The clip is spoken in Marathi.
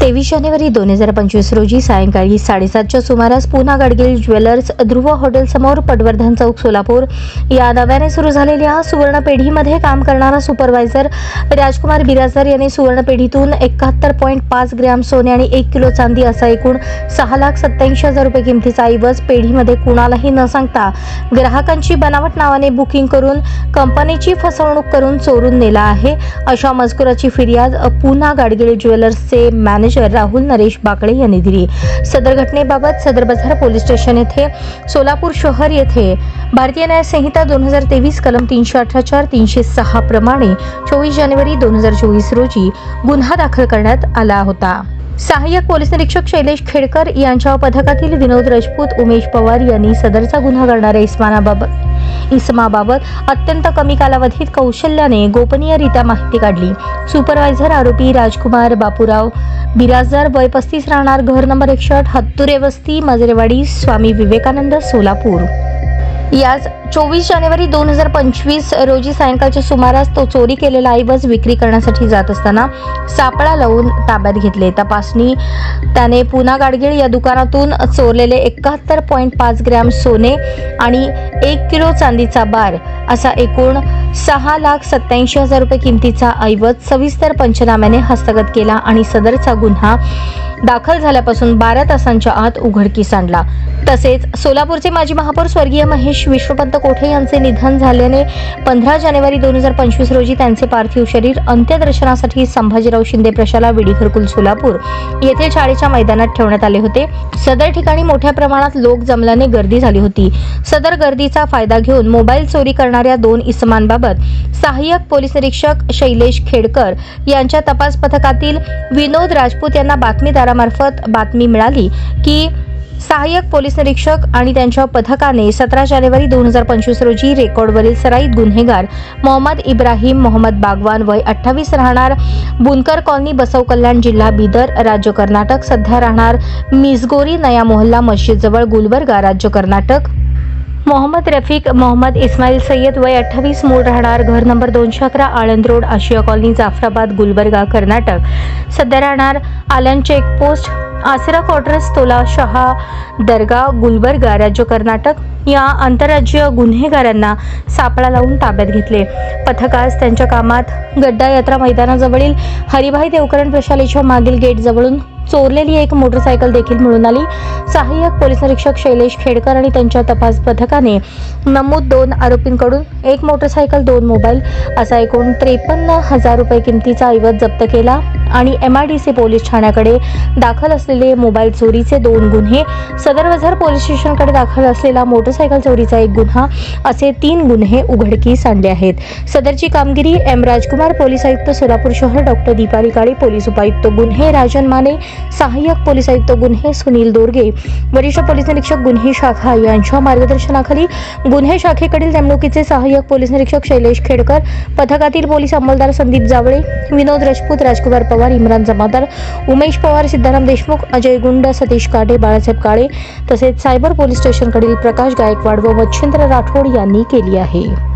तेवीस जानेवारी दोन हजार पंचवीस रोजी सायंकाळी साडेसातच्या सुमारास पुन्हा गाडगिल ज्वेलर्स ध्रुव हॉटेल समोर पटवर्धन चौक सोलापूर या नव्याने सुरू झालेल्या सुवर्ण पेढीमध्ये काम करणारा सुपरवायझर राजकुमार बिराजदार यांनी सुवर्ण पेढीतून एकाहत्तर पॉईंट पाच ग्रॅम सोने आणि एक किलो चांदी असा एकूण सहा लाख सत्याऐंशी हजार रुपये किमतीचा ऐवज पेढीमध्ये कुणालाही न सांगता ग्राहकांची बनावट नावाने बुकिंग करून कंपनीची फसवणूक करून चोरून नेला आहे. अशा मजकुराची फिर्याद पुन्हा गाडगिळ ज्वेलर्सचे मॅनेजर राहुल नरेश बाकळे यांनी दिली. सदर घटनेबाबत सदर बाजार पोलीस स्टेशन येथे सोलापूर शहर येथे भारतीय न्यायसंहिता दोन हजार तेवीस कलम तीनशे अठरा चार तीनशे सहा प्रमाणे चोवीस जानेवारी दोन हजार चोवीस रोजी गुन्हा दाखल करण्यात आला होता. सहाय्यक पोलीस निरीक्षक शैलेश खेडकर यांच्या पथकातील विनोद राजपूत उमेश पवार यांनी सदरचा गुन्हा करणाऱ्या इस्मानाबाबत इसमाबाबत अत्यंत कमी कालावधीत कौशल्याने गोपनीयरित्या माहिती काढली. सुपरवायझर आरोपी राजकुमार बापूराव बिराजदार वय पस्तीस राहणार घर नंबर एकशे आठ हत्तुरे वस्ती मजरेवाडी स्वामी विवेकानंद सोलापूर. याच चोवीस जानेवारी दोन हजार पंचवीस रोजी सायंकाळच्या सुमारास तो चोरी केलेला ऐवज विक्री करण्यासाठी जात असताना सापळा लावून ताब्यात घेतले. तपासणी त्याने पुना गाडगीळ या दुकानातून चोरलेले एकाहत्तर पॉईंट पाच ग्रॅम सोने आणि एक किलो चांदीचा बार असा एकूण सहा लाख सत्याऐंशी हजार रुपये किमतीचा ऐवज सविस्तर पंचनाम्याने हस्तगत केला आणि सदरचा गुन्हा दाखल झाल्यापासून बारा तासांच्या आत उघडकीस आणला. तसेच सोलापूरचे माजी महापौर स्वर्गीय महेश विश्वपंत कोठे यांचे निधन झाल्याने पंधरा जानेवारी दोन हजार पंचवीस रोजी त्यांचे पार्थिव शरीर अंत्यदर्शनासाठी संभाजीराव शिंदे प्रशाला विडीखरकुल सोलापूर येथील शाळेच्या मैदानात ठेवण्यात आले होते. सदर ठिकाणी मोठ्या प्रमाणात लोक जमल्याने गर्दी झाली होती. सदर गर्दीचा फायदा घेऊन मोबाईल चोरी करणाऱ्या दोन इसमांबाबत सहाय्यक पोलीस निरीक्षक शैलेश खेडकर यांच्या तपास पथकातील विनोद राजपूत यांना बातमीदारामार्फत बातमी मिळाली की सहाय्यक पोलीस निरीक्षक आणि त्यांच्या पथकाने सतरा जानेवारी दोन हजार पंचवीस रोजी रेकॉर्डवरील सराईत गुन्हेगार मोहम्मद इब्राहिम मोहम्मद बागवान वय अठ्ठावीस राहणार बुनकर कॉलनी बसव कल्याण जिल्हा बिदर राज्य कर्नाटक सध्या राहणार मिसगोरी नया मोहल्ला मस्जिदजवळ गुलबर्गा राज्य कर्नाटक. मोहम्मद रफिक मोहम्मद इस्माईल सय्यद वय अठ्ठावीस मूळ राहणार घर नंबर दोनशे अकरा आळंद रोड आशिया कॉलनी जाफराबाद गुलबर्गा कर्नाटक. सध्या राहणार आलन चेकपोस्ट आसरा क्वार्टर्स तोला शहा दर्गा गुलबर्गा राज्य कर्नाटक. या आंतरराज्यीय गुन्हेगारांना सापळा लावून ताब्यात घेतले. पथकास त्यांच्या कामात गड्डा यात्रा मैदानाजवळील हरिभाई देवकरण प्रशालेच्या मागील गेटजवळून चोरलेली एक मोटरसायकल देखील मिळून आली. सहाय्यक पोलीस निरीक्षक शैलेश खेडकर आणि त्यांच्या तपास पथकाने नमूद दोन आरोपींकडून एक मोटरसायकल दोन मोबाईल असा एकूण त्रेपन्न हजार रुपये किमतीचा ऐवज जप्त केला. आणि M I D C police ठाण्याकडे दाखल असलेले मोबाईल चोरीचे दोन गुन्हे सदर बाजार पोलीस स्टेशनकडे दाखल असलेला मोटरसायकल चोरीचा एक गुन्हा असे तीन गुन्हे उघडकीस आणले आहेत. सदरची कामगिरी एम राजकुमार पोलीस आयुक्त सोलापूर शहर डॉक्टर दीपाली काळे पोलीस उपायुक्त गुन्हे राजन माने सहाय्यक पोलीस आयुक्त गुन्हे सुनील दोरगे वरिष्ठ पोलीस निरीक्षक गुन्हे शाखा यांच्या मार्गदर्शनाखाली गुन्हे शाखेकडील नेमणुकीचे सहाय्यक पोलीस निरीक्षक शैलेश खेडकर पथकातील पोलीस अंमलदार संदीप जावळे विनोद राजपूत राजकुमार पवार इम्रान जमादार उमेश पवार सिद्धाराम देशमुख अजय गुंड सतीश काटे बाळासाहेब काळे तसेच सायबर पोलीस स्टेशनकडील प्रकाश गायकवाड व मच्छिंद्र राठोड यांनी केली आहे.